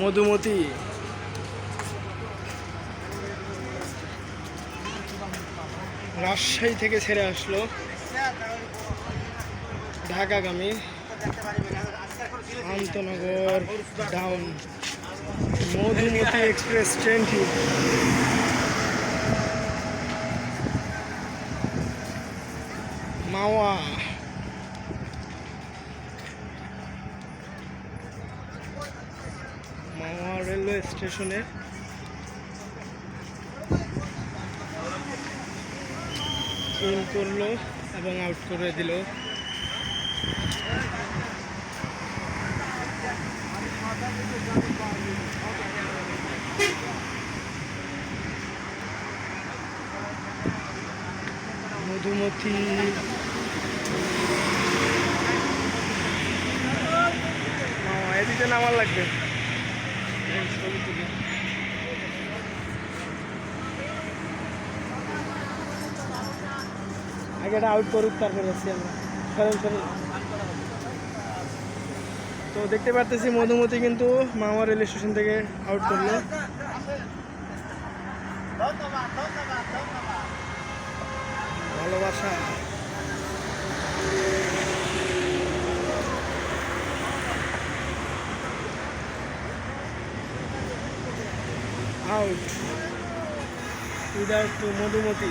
মধুমতি। রাজশাহী থেকে ছেড়ে আসলো ঢাকাগামী আন্তনগর ডাউন। মধুমতি এক্সপ্রেস ট্রেনটি। মাওয়া মাওয়া রেলওয়ে স্টেশনে ইন করল এবং আউট করে দিল। মধুমতি। এদিকে নামার লাগবে। আগে এটা আউট করুক, তারপরে আসছি আমরা। সরেন সরেন তো দেখতে পারতেছি মধুমতি কিন্তু মামা রেল স্টেশন থেকে আউট করল। ভালোবাসা। Out without two Madhumati.